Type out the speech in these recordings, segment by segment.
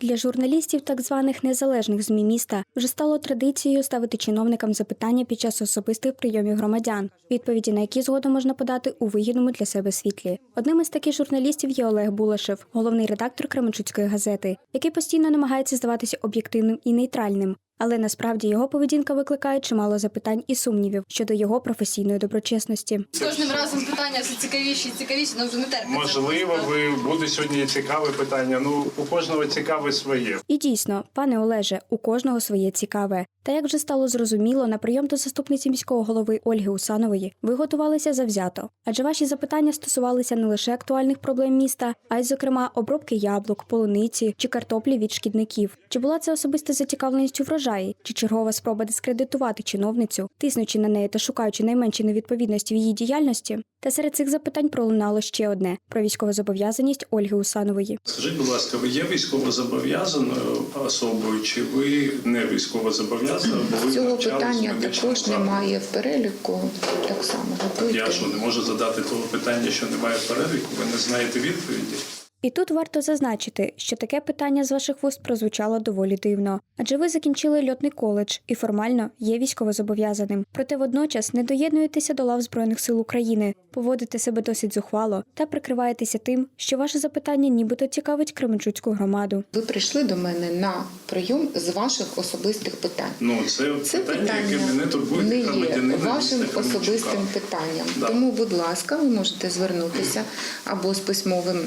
Для журналістів так званих незалежних змі міста вже стало традицією ставити чиновникам запитання під час особистих прийомів громадян, відповіді на які згодом можна подати у вигідному для себе світлі. Одним із таких журналістів є Олег Булашев, головний редактор Кременчуцької газети, який постійно намагається здаватися об'єктивним і нейтральним. Але насправді його поведінка викликає чимало запитань і сумнівів щодо його професійної доброчесності. З кожним разом питання все цікавіші і цікавіші, нам вже не терпиться. Можливо, ви буде сьогодні цікаве питання. Ну у кожного цікаве своє. І дійсно, пане Олеже, у кожного своє цікаве. Та як вже стало зрозуміло, на прийом до заступниці міського голови Ольги Усанової ви готувалися завзято, адже ваші запитання стосувалися не лише актуальних проблем міста, а й, зокрема, обробки яблук, полуниці чи картоплі від шкідників. Чи була це особиста зацікавленість у врожаї, чи чергова спроба дискредитувати чиновницю, тиснучи на неї та шукаючи найменші невідповідності в її діяльності? Та серед цих запитань пролунало ще одне про військовозобов'язаність Ольги Усанової. Скажіть, будь ласка, ви є військовозобов'язаною особою, чи ви не військовозобов'язана? бо ви Цього питання також немає в переліку. Так само готуйте. Я що не можу задати того питання, що немає в переліку? Ви не знаєте відповіді? І тут варто зазначити, що таке питання з ваших вуст прозвучало доволі дивно, адже ви закінчили льотний коледж і формально є військовозобов'язаним. Проте водночас не доєднуєтеся до лав збройних сил України, поводите себе досить зухвало та прикриваєтеся тим, що ваше запитання нібито цікавить Кременчуцьку громаду. Ви прийшли до мене на прийом з ваших особистих питань. Ну це, Це питання, питання яке мене турбує не є вашим особистим питанням. Да. Тому, будь ласка, ви можете звернутися або з письмовим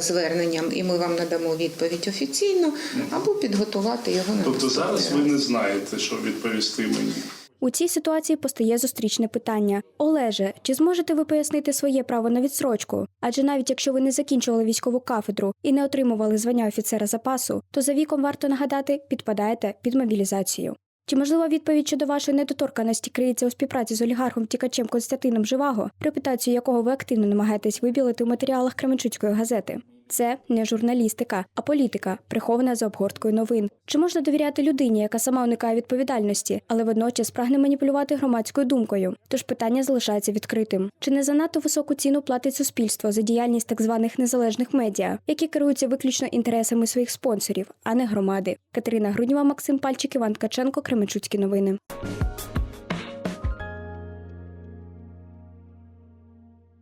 зверненням, і ми вам надамо відповідь офіційно, або підготувати його на Тобто зараз ви не знаєте, що відповісти мені. У цій ситуації постає зустрічне питання: Олеже, чи зможете ви пояснити своє право на відсрочку? Адже навіть якщо ви не закінчували військову кафедру і не отримували звання офіцера запасу, то за віком варто нагадати, підпадаєте під мобілізацію. Чи можливо відповідь щодо вашої недоторканості криється у співпраці з олігархом тікачем Константином Живаго, репутацію якого ви активно намагаєтесь вибілити у матеріалах Кременчуцької газети? Це не журналістика, а політика, прихована за обгорткою новин. Чи можна довіряти людині, яка сама уникає відповідальності, але водночас прагне маніпулювати громадською думкою? Тож питання залишається відкритим. Чи не занадто високу ціну платить суспільство за діяльність так званих незалежних медіа, які керуються виключно інтересами своїх спонсорів, а не громади? Катерина Груднєва, Максим Пальчик, Іван Ткаченко, Кременчуцькі новини.